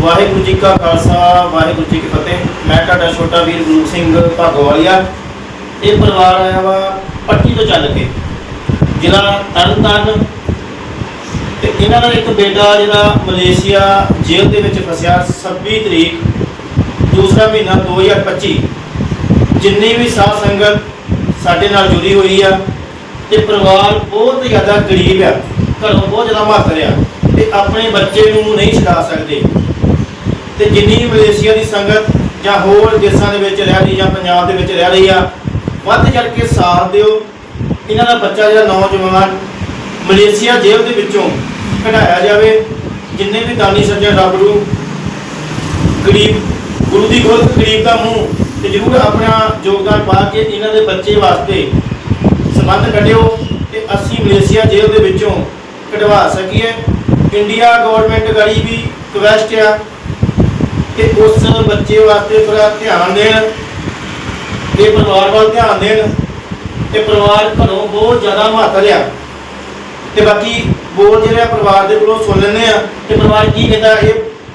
ਵਾਹਿਗੁਰੂ ਜੀ ਕਾ ਖਾਲਸਾ, ਵਾਹਿਗੁਰੂ ਜੀ ਕੀ ਫਤਿਹ। ਮੈਂ ਤੁਹਾਡਾ ਛੋਟਾ ਵੀਰ ਗੁਰੂ ਸਿੰਘ ਭਾਗੋਵਾਲੀਆ। ਇਹ ਪਰਿਵਾਰ ਆਇਆ ਵਾ ਪੱਟੀ ਤੋਂ ਚੱਲ ਕੇ, ਜ਼ਿਲ੍ਹਾ ਤਰਨਤਾਰਨ। ਤੇ ਇਹਨਾਂ ਦਾ ਇੱਕ ਬੇਟਾ ਜਿਹੜਾ ਮਲੇਸ਼ੀਆ ਜੇਲ੍ਹ ਦੇ ਵਿੱਚ ਫਸਿਆ 26 ਤਰੀਕ, ਦੂਸਰਾ ਮਹੀਨਾ 2025 ਜਿੰਨੀ ਵੀ ਸਾਧ ਸੰਗਤ ਸਾਡੇ ਨਾਲ ਜੁੜੀ ਹੋਈ ਆ ਤੇ ਪਰਿਵਾਰ ਬਹੁਤ ਜ਼ਿਆਦਾ ਗਰੀਬ ਆ, ਘਰੋਂ ਬਹੁਤ ਜ਼ਿਆਦਾ ਮਾਤਰ ਆ ਤੇ ਆਪਣੇ ਬੱਚੇ ਨੂੰ ਨਹੀਂ ਛਡਾ ਸਕਦੇ। ਤੇ ਜਿੰਨੀ ਮਲੇਸ਼ੀਆ ਦੀ ਸੰਗਤ ਜਾਂ ਹੋਰ ਦੇਸ਼ਾਂ ਦੇ ਵਿੱਚ ਰਹਿ ਰਹੀ ਜਾਂ ਪੰਜਾਬ ਦੇ ਵਿੱਚ ਰਹਿ ਰਹੀ ਆ, ਵੱਧ ਚੜ ਕੇ ਸਾਥ ਦਿਓ। ਇਹਨਾਂ ਦਾ ਬੱਚਾ ਜਿਹੜਾ ਨੌਜਵਾਨ ਮਲੇਸ਼ੀਆ ਜੇਲ੍ਹ ਦੇ ਵਿੱਚੋਂ ਕਢਾਇਆ ਜਾਵੇ, ਜਿੰਨੇ ਵੀ ਦਾਨੀ ਸੱਜਣ ਰੱਬ ਨੂੰ ਗਰੀਬ, ਗੁਰੂ ਦੀ ਖੋਲ ਗਰੀਬ ਦਾ ਮੂੰਹ ਤੇ ਜ਼ਰੂਰ ਆਪਣਾ ਯੋਗਦਾਨ ਪਾ ਕੇ ਇਹਨਾਂ ਦੇ ਬੱਚੇ ਵਾਸਤੇ ਸੰਬੰਧ ਕੱਢਿਓ ਤੇ ਅਸੀਂ ਮਲੇਸ਼ੀਆ ਜੇਲ੍ਹ ਦੇ ਵਿੱਚੋਂ ਕਢਵਾ ਸਕੀਏ। ਇੰਡੀਆ ਗਵਰਨਮੈਂਟ ਗੜੀ ਵੀ ਰਿਕਵੈਸਟ ਆ। ਕਿ ਉਸ ਬੱਚੇ ਵਾਸਤੇ ਥੋੜਾ ਧਿਆਨ ਦੇਣ ਤੇ ਪਰਿਵਾਰ ਵੱਲ ਧਿਆਨ ਦੇਣ ਤੇ ਪਰਿਵਾਰ ਘਰੋਂ ਬਹੁਤ ਜ਼ਿਆਦਾ ਮਾਤਰ ਆ ਤੇ ਬਾਕੀ ਬੋਲ ਜਿਹੜੇ ਆ ਪਰਿਵਾਰ ਦੇ ਕੋਲੋਂ ਸੁਣ ਲੈਂਦੇ ਆ ਤੇ ਪਰਿਵਾਰ ਕੀ ਕਹਿੰਦਾ ਇਹ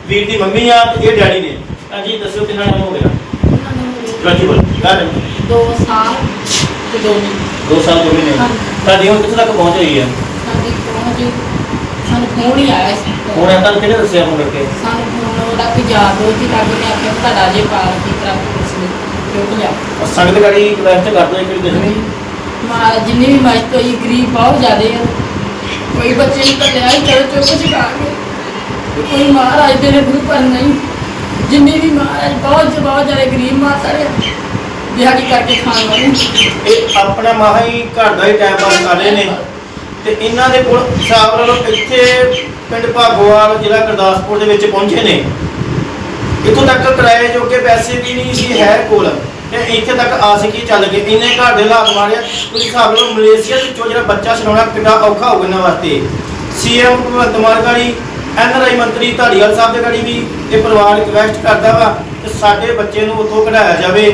ਵੀਰ ਦੀ ਮੰਮੀ ਆ ਤੇ ਇਹ ਡੈਡੀ ਨੇ। ਹਾਂਜੀ ਦੱਸਿਓ ਕਿੰਨਾ ਟਾਈਮ ਹੋ ਗਿਆ? ਰਾਜੀ ਬੋਲ ਗੱਲ ਦੋ ਸਾਲ ਤੇ ਦੋ ਮਹੀਨੇ। ਦੋ ਸਾਲ ਹੋ ਗਏ ਨੇ ਹਾਂਜੀ। ਤੁਹਾਡੀ ਹੁਣ ਕਿੱਥੇ ਤੱਕ ਪਹੁੰਚ ਹੋਈ ਹੈ ਸਾਡੀ ਪਹੁੰਚ ਸਾਨੂੰ ਫੋਨ ਹੀ ਆਇਆ ਸੀ। ਹੁਣ ਤੁਹਾਨੂੰ ਕਿਹਨੇ ਦੱਸਿਆ ਫੋਨ ਕਰਕੇ? ਸਾਨੂੰ ਕੋਈ ਯਾਰ ਦੋਸਤ ਹੀ ਲੱਗ ਆਖਿਆ ਵੀ ਤੁਹਾਡਾ ਜੇ ਪਾਰ ਦੀ ਤਰ੍ਹਾਂ ਪੁਲਿਸ ਨੇ ਚੁੱਕ ਲਿਆ ਸੰਗਤ ਗਾੜੀ ਰਿਕਵੈਸਟ ਕਰਦੇ ਇੱਕ ਦਿਨ? ਵੀ ਮਾ ਜਿੰਨੀ ਵੀ ਮਸਤ ਹੋਈ ਗਰੀਬ ਬਹੁਤ ਜ਼ਿਆਦੇ ਆ। ਕੋਈ ਬੱਚੇ ਨੂੰ ਕੱਲਿਆ ਹੀ ਚਲੋ ਚੁੱਕ ਚੁਕਾ ਕੇ। ਕੋਈ ਮਹਾਰਾਜ ਦੇ ਗੁਰੂ ਪਰ ਨਹੀਂ। ਜਿੰਨੀ ਵੀ ਮਹਾਰਾਜ ਬਹੁਤ ਬਹੁਤ ਜ਼ਿਆਦਾ ਗਰੀਬ ਮਾਤਾ ਹੈ ਦਿਹਾੜੀ ਕਰਕੇ ਖਾਣ ਵਾਲੇ ਇਹ ਆਪਣਾ ਮਾਹਾ ਹੀ ਘਰ ਦਾ ਹੀ ਟਾਈਮ ਪਾਸ ਕਰ ਰਹੇ ਨੇ। ਤੇ ਇਹਨਾਂ ਦੇ ਕੋਲ ਹਿਸਾਬ ਲਾ ਲਓ ਇੱਥੇ ਪਿੰਡ ਭਾਗੋਵਾਲ ਜ਼ਿਲ੍ਹਾ ਗੁਰਦਾਸਪੁਰ ਦੇ ਵਿੱਚ ਪਹੁੰਚੇ ਨੇ। ਇੱਥੋਂ ਤੱਕ ਕਿਰਾਏ ਜੋਗੇ ਪੈਸੇ ਵੀ ਨਹੀਂ ਸੀ, ਹੈ ਕੋਲ। ਤੇ ਇੱਥੇ ਤੱਕ ਆ ਸਕੀ ਚੱਲ ਕੇ ਇੰਨੇ ਘਰ ਦੇ ਹਾਲਾਤ ਮਾਰਿਆ ਤੁਸੀਂ ਹਿਸਾਬ ਲਓ, ਮਲੇਸ਼ੀਆ ਵਿੱਚੋਂ ਜਿਹੜਾ ਬੱਚਾ ਸੁਣਾਉਣਾ ਕਿੰਨਾ ਔਖਾ ਹੋਊਗਾ ਇਹਨਾਂ ਵਾਸਤੇ। ਸੀਐਮ ਭਗਵੰਤ ਮਾਨ ਗਾੜੀ ਐਨਆਰਆਈ ਮੰਤਰੀ ਧਾਲੀਵਾਲ ਸਾਹਿਬ ਦੇ ਗਾੜੀ ਵੀ ਇਹ ਪਰਿਵਾਰ ਰਿਕਵੈਸਟ ਕਰਦਾ ਵਾ ਕਿ ਸਾਡੇ ਬੱਚੇ ਨੂੰ ਉੱਥੋਂ ਕਢਾਇਆ ਜਾਵੇ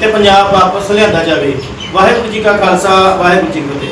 ਤੇ ਪੰਜਾਬ ਵਾਪਸ ਲਿਆਂਦਾ ਜਾਵੇ। ਵਾਹਿਗੁਰੂ ਜੀ ਕਾ ਖਾਲਸਾ, ਵਾਹਿਗੁਰੂ ਜੀ ਕੀ ਫਤਿਹ।